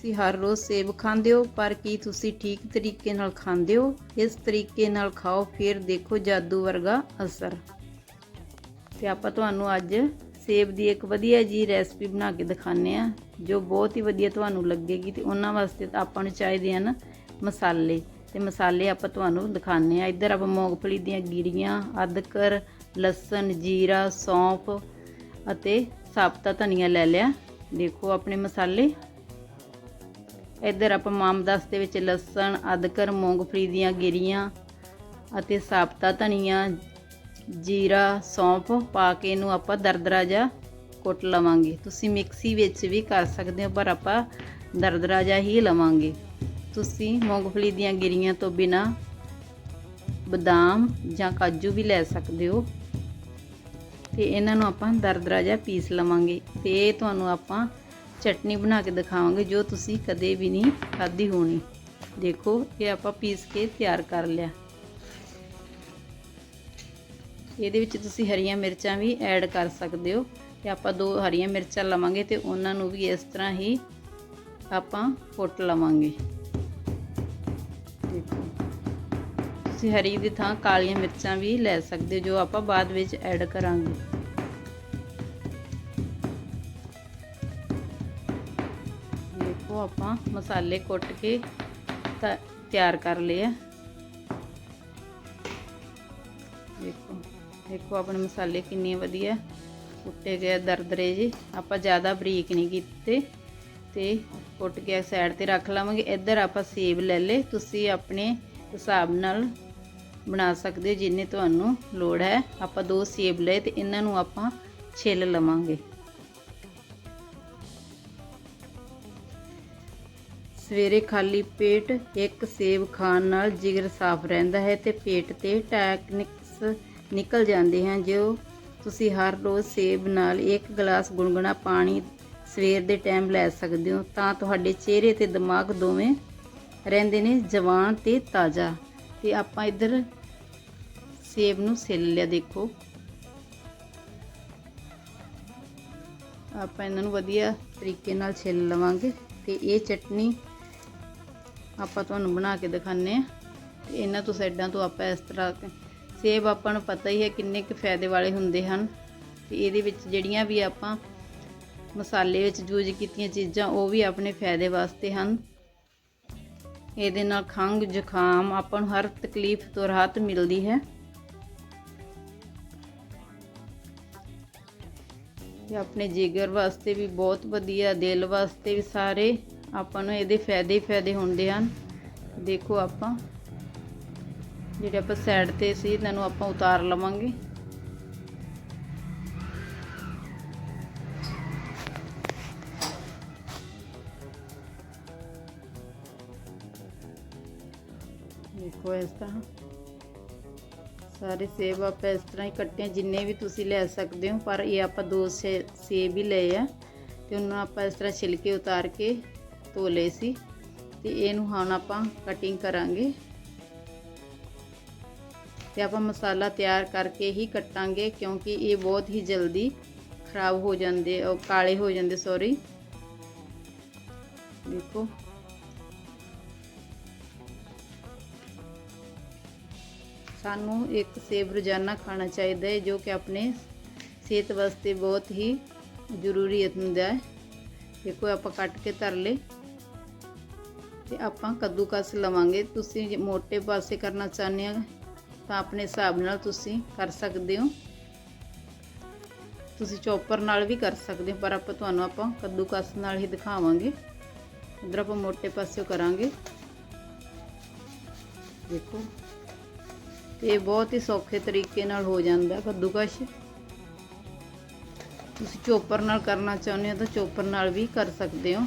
ਤੁਸੀਂ ਹਰ ਰੋਜ਼ ਸੇਬ ਖਾਂਦੇ ਹੋ, ਪਰ ਕੀ ਤੁਸੀਂ ਠੀਕ ਤਰੀਕੇ ਨਾਲ ਖਾਂਦੇ ਹੋ? ਇਸ ਤਰੀਕੇ ਨਾਲ ਖਾਓ, ਫਿਰ ਦੇਖੋ ਜਾਦੂ ਵਰਗਾ ਅਸਰ। ਤੇ ਆਪਾਂ ਤੁਹਾਨੂੰ ਅੱਜ ਸੇਬ ਦੀ ਇੱਕ ਵਧੀਆ ਜੀ ਰੈਸਪੀ ਬਣਾ ਕੇ ਦਿਖਾਣੇ ਆ ਜੋ ਬਹੁਤ ਹੀ ਵਧੀਆ ਤੁਹਾਨੂੰ ਲੱਗੇਗੀ ਤੇ ਉਹਨਾਂ ਵਾਸਤੇ ਤਾਂ ਆਪਾਂ ਨੂੰ ਚਾਹੀਦੇ ਹਨ ਮਸਾਲੇ। ਤੇ ਮਸਾਲੇ ਆਪਾਂ ਤੁਹਾਨੂੰ ਦਿਖਾਣੇ ਆ ਇੱਧਰ ਆਪਾਂ ਮੂੰਗਫਲੀ ਦੀਆਂ ਗਿਰੀਆਂ, ਅਦਰਕ, ਲਸਣ, ਜੀਰਾ, ਸੌਂਫ ਅਤੇ ਸਾਬਤਾ ਧਨੀਆ ਲੈ ਲਿਆ। ਦੇਖੋ ਆਪਣੇ ਮਸਾਲੇ। ਇੱਧਰ ਆਪਾਂ ਮਾਮਦਸ ਦੇ ਵਿੱਚ ਲਸਣ ਅਦਰਕ ਮੂੰਗਫਲੀ ਦੀਆਂ ਗਿਰੀਆਂ ਅਤੇ ਸਾਬਤਾ ਧਨੀਆ, ਜੀਰਾ, ਸੌਂਫ ਪਾ ਕੇ ਇਹਨੂੰ ਆਪਾਂ ਦਰਦਰਾ ਜਿਹਾ ਕੁੱਟ ਲਵਾਂਗੇ। ਤੁਸੀਂ ਮਿਕਸੀ ਵਿੱਚ ਵੀ ਕਰ ਸਕਦੇ ਹੋ, ਪਰ ਆਪਾਂ ਦਰਦਰਾ ਜਿਹਾ ਹੀ ਲਵਾਂਗੇ। ਤੁਸੀਂ ਮੂੰਗਫਲੀ ਦੀਆਂ ਗਿਰੀਆਂ ਤੋਂ ਬਿਨਾ ਬਦਾਮ ਜਾਂ ਕਾਜੂ ਵੀ ਲੈ ਸਕਦੇ ਹੋ। ਤੇ ਇਹਨਾਂ ਨੂੰ ਆਪਾਂ ਦਰਦਰਾ ਜਿਹਾ ਪੀਸ ਲਵਾਂਗੇ। ਤੇ ਇਹ ਤੁਹਾਨੂੰ ਆਪਾਂ ਚਟਨੀ ਬਣਾ ਕੇ ਦਿਖਾਵਾਂਗੇ, ਜੋ ਤੁਸੀਂ ਕਦੇ ਵੀ ਨਹੀਂ ਖਾਧੀ ਹੋਣੀ। ਦੇਖੋ, ਇਹ ਆਪਾਂ ਪੀਸ ਕੇ ਤਿਆਰ ਕਰ ਲਿਆ। ਇਹਦੇ ਵਿੱਚ ਤੁਸੀਂ ਹਰੀਆਂ ਮਿਰਚਾਂ ਵੀ ਐਡ ਕਰ ਸਕਦੇ ਹੋ ਤੇ ਆਪਾਂ ਦੋ ਹਰੀਆਂ ਮਿਰਚਾਂ ਲਵਾਂਗੇ ਤੇ ਉਹਨਾਂ ਨੂੰ ਵੀ ਇਸ ਤਰ੍ਹਾਂ ਹੀ ਆਪਾਂ ਕੁੱਟ ਲਵਾਂਗੇ। ਦੇਖੋ, ਤੁਸੀਂ ਹਰੀ ਦੀ ਥਾਂ ਕਾਲੀਆਂ ਮਿਰਚਾਂ ਵੀ ਲੈ ਸਕਦੇ ਹੋ, ਜੋ ਆਪਾਂ ਬਾਅਦ ਵਿੱਚ ਐਡ ਕਰਾਂਗੇ। ਦੇਖੋ ਆਪਾਂ ਮਸਾਲੇ ਕੁੱਟ ਕੇ ਤਾਂ ਤਿਆਰ ਕਰ ਲਏ ਆ। ਦੇਖੋ ਦੇਖੋ ਆਪਣੇ ਮਸਾਲੇ ਕਿੰਨੇ ਵਧੀਆ ਕੁੱਟੇ ਗਏ ਦਰਦਰੇ ਜੀ। ਆਪਾਂ ਜ਼ਿਆਦਾ ਬਰੀਕ ਨਹੀਂ ਕੀਤੇ ਤੇ ਕੁੱਟ ਕੇ ਸਾਈਡ ਤੇ ਰੱਖ ਲਵਾਂਗੇ। ਇੱਧਰ ਆਪਾਂ ਸੇਬ ਲੈ ਲੇ ਤੁਸੀਂ ਆਪਣੇ ਹਿਸਾਬ ਨਾਲ ਬਣਾ ਸਕਦੇ ਹੋ, ਜਿੰਨੇ ਤੁਹਾਨੂੰ ਲੋੜ ਹੈ। ਆਪਾਂ ਦੋ ਸੇਬ ਲਏ ਤੇ ਇਹਨਾਂ ਨੂੰ ਆਪਾਂ ਛਿੱਲ ਲਵਾਂਗੇ। ਸਵੇਰੇ ਖਾਲੀ ਪੇਟ ਇੱਕ ਸੇਬ ਖਾਣ ਨਾਲ ਜਿਗਰ ਸਾਫ਼ ਰਹਿੰਦਾ ਹੈ ਤੇ ਪੇਟ ਤੇ ਟੈਕਨਿਕਸ ਨਿਕਲ ਜਾਂਦੇ ਹਨ। ਜੋ ਤੁਸੀਂ ਹਰ ਰੋਜ਼ ਸੇਬ ਨਾਲ ਇੱਕ ਗਲਾਸ ਗੁਨਗੁਣਾ ਪਾਣੀ ਸਵੇਰ ਦੇ ਟਾਈਮ ਲੈ ਸਕਦੇ ਹੋ, ਤਾਂ ਤੁਹਾਡੇ ਚਿਹਰੇ ਤੇ ਦਿਮਾਗ ਦੋਵੇਂ ਰਹਿੰਦੇ ਨੇ ਜਵਾਨ ਤੇ ਤਾਜ਼ਾ। ਤੇ ਆਪਾਂ ਇੱਧਰ ਸੇਬ ਨੂੰ ਛਿੱਲ ਲਿਆ, ਦੇਖੋ। ਆਪਾਂ ਇਹਨਾਂ ਨੂੰ ਵਧੀਆ ਤਰੀਕੇ ਨਾਲ ਛਿੱਲ ਲਵਾਂਗੇ ਤੇ ਇਹ ਚਟਨੀ ਆਪਾਂ ਤੁਹਾਨੂੰ ਬਣਾ ਕੇ ਦਿਖਾਣੇ ਆ ਤੇ ਇਹਨਾਂ ਤੋਂ ਸਾਈਡਾਂ ਤੋਂ ਆਪਾਂ ਇਸ ਤਰ੍ਹਾਂ ਸੇਬ ਆਪਾਂ ਨੂੰ ਪਤਾ ਹੀ ਹੈ ਕਿੰਨੇ ਕੁ ਫਾਇਦੇ ਵਾਲੇ ਹੁੰਦੇ ਹਨ। ਤੇ ਇਹਦੇ ਵਿੱਚ ਜਿਹੜੀਆਂ ਵੀ ਆਪਾਂ ਮਸਾਲੇ ਵਿੱਚ ਯੂਜ਼ ਕੀਤੀਆਂ ਚੀਜ਼ਾਂ, ਉਹ ਵੀ ਆਪਣੇ ਫਾਇਦੇ ਵਾਸਤੇ ਹਨ। ਇਹਦੇ ਨਾਲ ਖੰਘ, ਜ਼ੁਕਾਮ ਆਪਾਂ ਨੂੰ ਹਰ ਤਕਲੀਫ ਤੋਂ ਰਾਹਤ ਮਿਲਦੀ ਹੈ। ਇਹ ਆਪਣੇ ਜਿਗਰ ਵਾਸਤੇ ਵੀ ਬਹੁਤ ਵਧੀਆ, ਦਿਲ ਵਾਸਤੇ ਵੀ ਸਾਰੇ ਆਪਾਂ ਨੂੰ ਇਹਦੇ ਫਾਇਦੇ ਹੀ ਫਾਇਦੇ ਹੁੰਦੇ ਹਨ। ਦੇਖੋ ਆਪਾਂ। ਜਿਹੜੇ ਆਪਾਂ ਸਾਈਡ ਤੇ ਸੀ ਇਹਨਾਂ ਨੂੰ ਆਪਾਂ ਉਤਾਰ ਲਵਾਂਗੇ। ਦੇਖੋ ਇਸ ਤਰ੍ਹਾਂ। ਸਾਰੇ ਸੇਬ ਆਪਾਂ ਇਸ ਤਰ੍ਹਾਂ ਹੀ ਕੱਟੇ ਜਿੰਨੇ ਵੀ ਤੁਸੀਂ ਲੈ ਸਕਦੇ ਹੋ। ਪਰ ਇਹ ਆਪਾਂ ਦੋ ਸੇ- ਸੇਬ ਹੀ ਲਏ ਆ। ਤੇ ਉਹਨਾਂ ਆਪਾਂ ਇਸ ਤਰ੍ਹਾਂ ਛਿਲਕੇ ਉਤਾਰ ਕੇ ਧੋ ਲਏ ਸੀ ਤੇ ਇਹਨੂੰ ਹੁਣ ਆਪਾਂ ਕਟਿੰਗ ਕਰਾਂਗੇ। ਤੇ ਆਪਾਂ ਮਸਾਲਾ ਤਿਆਰ ਕਰਕੇ ਹੀ ਕੱਟਾਂਗੇ ਕਿਉਂਕਿ ਇਹ ਬਹੁਤ ਹੀ ਜਲਦੀ ਖਰਾਬ ਹੋ ਜਾਂਦੇ, ਉਹ ਕਾਲੇ ਹੋ ਜਾਂਦੇ ਸੌਰੀ ਦੇਖੋ। ਸਾਨੂੰ ਇੱਕ ਸੇਬ ਰੋਜ਼ਾਨਾ ਖਾਣਾ ਚਾਹੀਦਾ ਹੈ, ਜੋ ਕਿ ਆਪਣੇ ਸਿਹਤ ਵਾਸਤੇ ਬਹੁਤ ਹੀ ਜ਼ਰੂਰੀ ਹੁੰਦਾ ਹੈ। ਦੇਖੋ, ਆਪਾਂ ਕੱਟ ਕੇ ਧਰ ਲੇ ਤੇ ਆਪਾਂ ਕੱਦੂਕਸ ਲਵਾਂਗੇ। ਤੁਸੀਂ ਜੇ ਮੋਟੇ ਪਾਸੇ ਕਰਨਾ ਚਾਹੁੰਦੇ ਆ ਤਾਂ ਆਪਣੇ ਹਿਸਾਬ ਨਾਲ ਤੁਸੀਂ ਕਰ ਸਕਦੇ ਹੋ। ਤੁਸੀਂ ਚੌਪਰ ਨਾਲ ਵੀ ਕਰ ਸਕਦੇ ਹੋ, ਪਰ ਆਪਾਂ ਤੁਹਾਨੂੰ ਆਪਾਂ ਕੱਦੂਕਸ ਨਾਲ ਹੀ ਦਿਖਾਵਾਂਗੇ। ਇਧਰ ਆਪਾਂ ਮੋਟੇ ਪਾਸੇ ਕਰਾਂਗੇ। ਦੇਖੋ, ਤੇ ਬਹੁਤ ਹੀ ਸੌਖੇ ਤਰੀਕੇ ਨਾਲ ਹੋ ਜਾਂਦਾ ਕੱਦੂਕਸ਼। ਤੁਸੀਂ ਚੋਪਰ ਨਾਲ ਕਰਨਾ ਚਾਹੁੰਦੇ ਹੋ ਤਾਂ ਚੋਪਰ ਨਾਲ ਵੀ ਕਰ ਸਕਦੇ ਹੋ।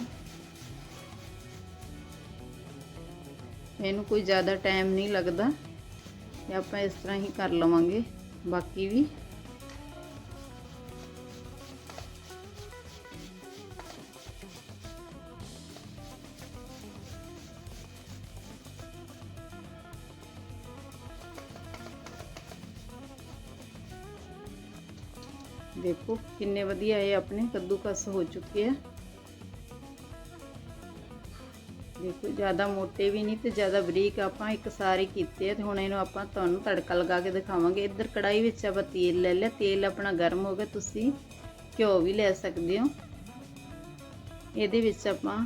ਇਹਨੂੰ ਕੋਈ ਜ਼ਿਆਦਾ ਟਾਈਮ ਨਹੀਂ ਲੱਗਦਾ। ਤੇ ਆਪਾਂ ਇਸ ਤਰ੍ਹਾਂ ਹੀ ਕਰ ਲਵਾਂਗੇ। ਬਾਕੀ ਵੀ। ਦੇਖੋ ਕਿੰਨੇ ਵਧੀਆ ਇਹ ਆਪਣੇ ਕੱਦੂਕਸ ਹੋ ਚੁੱਕੇ ਆ। ਦੇਖੋ, ਜ਼ਿਆਦਾ ਮੋਟੇ ਵੀ ਨਹੀਂ ਤੇ ਜ਼ਿਆਦਾ ਬਰੀਕ ਆਪਾਂ ਇੱਕ ਸਾਰੇ ਕੀਤੇ ਆ ਤੇ ਹੁਣ ਇਹਨੂੰ ਆਪਾਂ ਤੁਹਾਨੂੰ ਤੜਕਾ ਲਗਾ ਕੇ ਦਿਖਾਵਾਂਗੇ। ਇੱਧਰ ਕੜਾਈ ਵਿੱਚ ਆਪਾਂ ਤੇਲ ਲੈ ਲਿਆ। ਤੇਲ ਆਪਣਾ ਗਰਮ ਹੋ ਗਿਆ। ਤੁਸੀਂ ਘਿਓ ਵੀ ਲੈ ਸਕਦੇ ਹੋ। ਇਹਦੇ ਵਿੱਚ ਆਪਾਂ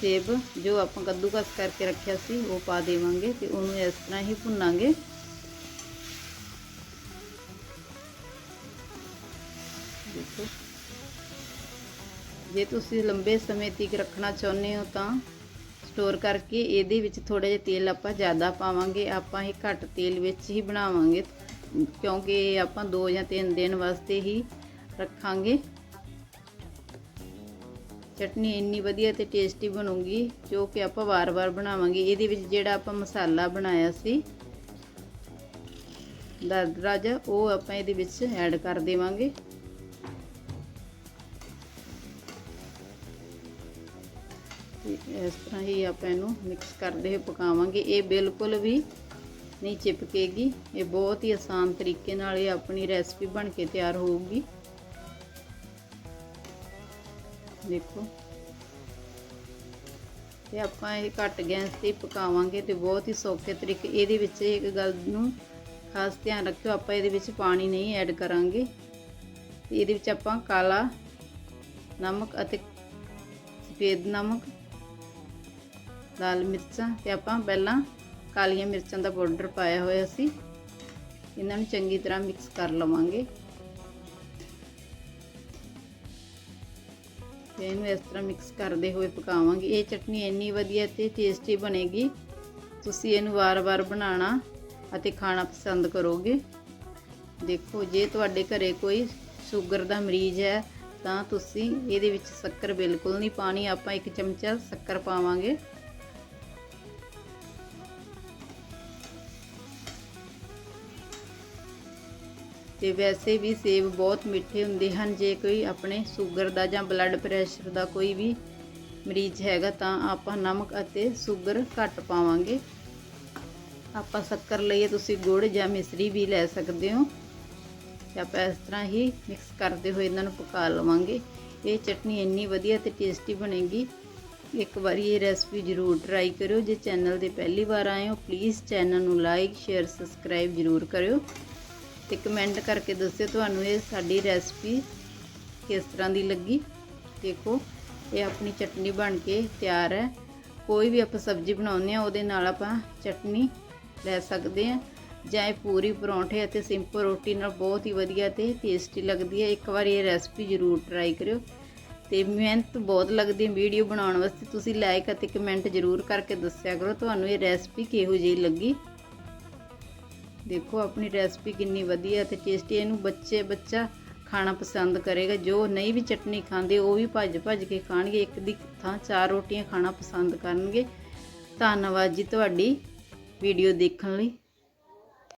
ਸੇਬ, ਜੋ ਆਪਾਂ ਕੱਦੂਕਸ ਕਰਕੇ ਰੱਖਿਆ ਸੀ, ਉਹ ਪਾ ਦੇਵਾਂਗੇ ਤੇ ਉਹਨੂੰ ਇਸ ਤਰ੍ਹਾਂ ਹੀ ਭੁੰਨਾਂਗੇ। ਜੇ ਤੁਸੀਂ ਲੰਬੇ ਸਮੇਂ ਤੱਕ ਰੱਖਣਾ ਚਾਹੁੰਦੇ ਹੋ ਤਾਂ ਸਟੋਰ ਕਰਕੇ ਇਹਦੇ ਵਿੱਚ ਥੋੜਾ ਜਿਹਾ ਤੇਲ ਆਪਾਂ ਜ਼ਿਆਦਾ ਪਾਵਾਂਗੇ, ਆਪਾਂ ਇਹ ਘੱਟ ਤੇਲ ਵਿੱਚ ਹੀ ਬਣਾਵਾਂਗੇ, ਕਿਉਂਕਿ ਇਹ ਆਪਾਂ 2 ਜਾਂ 3 ਦਿਨ ਵਾਸਤੇ ਹੀ ਰੱਖਾਂਗੇ। ਚਟਨੀ ਇੰਨੀ ਵਧੀਆ ਤੇ ਟੇਸਟੀ ਬਣੂਗੀ, ਜੋ ਕਿ ਆਪਾਂ ਵਾਰ-ਵਾਰ ਬਣਾਵਾਂਗੇ। ਇਹਦੇ ਵਿੱਚ ਜਿਹੜਾ ਆਪਾਂ ਮਸਾਲਾ ਬਣਾਇਆ ਸੀ ਦਰਦਰਾਜ ਉਹ ਆਪਾਂ ਇਹਦੇ ਵਿੱਚ ਐਡ ਕਰ ਦੇਵਾਂਗੇ। ਇਸ ਤਰ੍ਹਾਂ ਹੀ ਆਪਾਂ ਇਹਨੂੰ ਮਿਕਸ ਕਰਦੇ ਹੋਏ ਪਕਾਵਾਂਗੇ। ਇਹ ਬਿਲਕੁਲ ਵੀ ਨਹੀਂ ਚਿਪਕੇਗੀ। ਇਹ ਬਹੁਤ ਹੀ ਆਸਾਨ ਤਰੀਕੇ ਨਾਲ ਇਹ ਆਪਣੀ ਰੈਸਪੀ ਬਣ ਕੇ ਤਿਆਰ ਹੋਊਗੀ। ਦੇਖੋ। ਤੇ ਆਪਾਂ ਇਹ ਘੱਟ ਗੈਸ ਤੇ ਪਕਾਵਾਂਗੇ ਤੇ ਬਹੁਤ ਹੀ ਸੌਖੇ ਤਰੀਕੇ ਇਹਦੇ ਵਿੱਚ ਇੱਕ ਗੱਲ ਨੂੰ ਖਾਸ ਧਿਆਨ ਰੱਖਿਓ, ਆਪਾਂ ਇਹਦੇ ਵਿੱਚ ਪਾਣੀ ਨਹੀਂ ਐਡ ਕਰਾਂਗੇ। ਇਹਦੇ ਵਿੱਚ ਆਪਾਂ ਕਾਲਾ ਨਮਕ ਅਤੇ ਸਫੇਦ ਨਮਕ ਲਾਲ ਮਿਰਚਾਂ ਤੇ ਆਪਾਂ ਪਹਿਲਾਂ ਕਾਲੀਆਂ ਮਿਰਚਾਂ ਦਾ ਪਾਊਡਰ ਪਾਇਆ ਹੋਇਆ ਸੀ। ਇਹਨਾਂ ਨੂੰ ਚੰਗੀ ਤਰ੍ਹਾਂ ਮਿਕਸ ਕਰ ਲਵਾਂਗੇ। ਤੇ ਇਹਨੂੰ ਇਸ ਤਰ੍ਹਾਂ ਮਿਕਸ ਕਰਦੇ ਹੋਏ ਪਕਾਵਾਂਗੇ। ਇਹ ਚਟਨੀ ਇੰਨੀ ਵਧੀਆ ਤੇ ਟੇਸਟੀ ਬਣੇਗੀ। ਤੁਸੀਂ ਇਹਨੂੰ ਵਾਰ-ਵਾਰ ਬਣਾਉਣਾ ਅਤੇ ਖਾਣਾ ਪਸੰਦ ਕਰੋਗੇ। ਦੇਖੋ, ਜੇ ਤੁਹਾਡੇ ਘਰੇ ਕੋਈ ਸ਼ੂਗਰ ਦਾ ਮਰੀਜ਼ ਹੈ, ਤਾਂ ਤੁਸੀਂ ਇਹਦੇ ਵਿੱਚ ਸ਼ੱਕਰ ਬਿਲਕੁਲ ਨਹੀਂ ਪਾਣੀ ਆਪਾਂ ਇੱਕ ਚਮਚਾ ਸ਼ੱਕਰ ਪਾਵਾਂਗੇ। ਤੇ ਵੈਸੇ ਵੀ ਸੇਬ ਬਹੁਤ ਮਿੱਠੇ ਹੁੰਦੇ ਹਨ। ਜੇ ਕੋਈ ਆਪਣੇ ਸ਼ੂਗਰ ਦਾ ਜਾਂ ਬਲੱਡ ਪ੍ਰੈਸ਼ਰ ਦਾ ਕੋਈ ਵੀ ਮਰੀਜ਼ ਹੈਗਾ ਤਾਂ ਆਪਾਂ ਨਮਕ ਅਤੇ ਸ਼ੂਗਰ ਘੱਟ ਪਾਵਾਂਗੇ। ਆਪਾਂ ਸ਼ੱਕਰ ਲਈਏ, ਤੁਸੀਂ ਗੁੜ ਜਾਂ ਮਿਸਰੀ ਵੀ ਲੈ ਸਕਦੇ ਹੋ। ਤੇ ਆਪਾਂ ਇਸ ਤਰ੍ਹਾਂ ਹੀ ਮਿਕਸ ਕਰਦੇ ਹੋਏ ਇਹਨਾਂ ਨੂੰ ਪਕਾ ਲਵਾਂਗੇ। ਇਹ ਚਟਨੀ ਇੰਨੀ ਵਧੀਆ ਤੇ ਟੇਸਟੀ ਬਣੇਗੀ। ਇੱਕ ਵਾਰੀ ਇਹ ਰੈਸਪੀ ਜ਼ਰੂਰ ਟਰਾਈ ਕਰਿਓ। ਜੇ ਚੈਨਲ ਤੇ ਪਹਿਲੀ ਵਾਰ ਆਏ ਹੋ ਪਲੀਜ਼ ਚੈਨਲ ਨੂੰ ਲਾਈਕ ਸ਼ੇਅਰ ਸਬਸਕ੍ਰਾਈਬ ਜ਼ਰੂਰ ਕਰਿਓ। ਤੇ ਕਮੈਂਟ ਕਰਕੇ ਦੱਸਿਓ ਤੁਹਾਨੂੰ ਇਹ ਸਾਡੀ ਰੈਸਪੀ ਕਿਸ ਤਰ੍ਹਾਂ ਦੀ ਲੱਗੀ। ਦੇਖੋ, ਇਹ ਆਪਣੀ ਚਟਨੀ ਬਣ ਕੇ ਤਿਆਰ ਹੈ। ਕੋਈ ਵੀ ਆਪਾਂ ਸਬਜ਼ੀ ਬਣਾਉਂਦੇ ਆ ਉਹਦੇ ਨਾਲ ਆਪਾਂ ਚਟਨੀ ਲੈ ਸਕਦੇ ਆ ਜਾਂ ਇਹ ਪੂਰੀ ਪਰੌਂਠੇ ਅਤੇ ਸਿੰਪਲ ਰੋਟੀ ਨਾਲ ਬਹੁਤ ਹੀ ਵਧੀਆ ਤੇ ਟੇਸਟੀ ਲੱਗਦੀ ਹੈ। ਇੱਕ ਵਾਰੀ ਇਹ ਰੈਸਪੀ ਜ਼ਰੂਰ ਟਰਾਈ ਕਰਿਓ। ਤੇ ਮਿਹਨਤ ਬਹੁਤ ਲੱਗਦੀ ਹੈ ਵੀਡੀਓ ਬਣਾਉਣ ਵਾਸਤੇ। ਤੁਸੀਂ ਲਾਈਕ ਅਤੇ ਕਮੈਂਟ ਜ਼ਰੂਰ ਕਰਕੇ ਦੱਸਿਆ ਕਰੋ, ਤੁਹਾਨੂੰ ਇਹ ਰੈਸਪੀ ਕਿਹੋ ਜਿਹੀ ਲੱਗੀ। ਦੇਖੋ, ਆਪਣੀ ਰੈਸਪੀ ਕਿੰਨੀ ਵਧੀਆ ਤੇ ਟੇਸਟੀ ਇਹਨੂੰ ਬੱਚੇ, ਬੱਚਾ ਖਾਣਾ ਪਸੰਦ ਕਰੇਗਾ। ਜੋ ਨਹੀਂ ਵੀ ਚਟਨੀ ਖਾਂਦੇ, ਉਹ ਵੀ ਭੱਜ ਭੱਜ ਕੇ ਖਾਣਗੇ। ਇੱਕ ਦੀ ਥਾਂ ਚਾਰ ਰੋਟੀਆਂ ਖਾਣਾ ਪਸੰਦ ਕਰਨਗੇ। ਧੰਨਵਾਦ ਜੀ ਤੁਹਾਡੀ ਵੀਡੀਓ ਦੇਖਣ ਲਈ।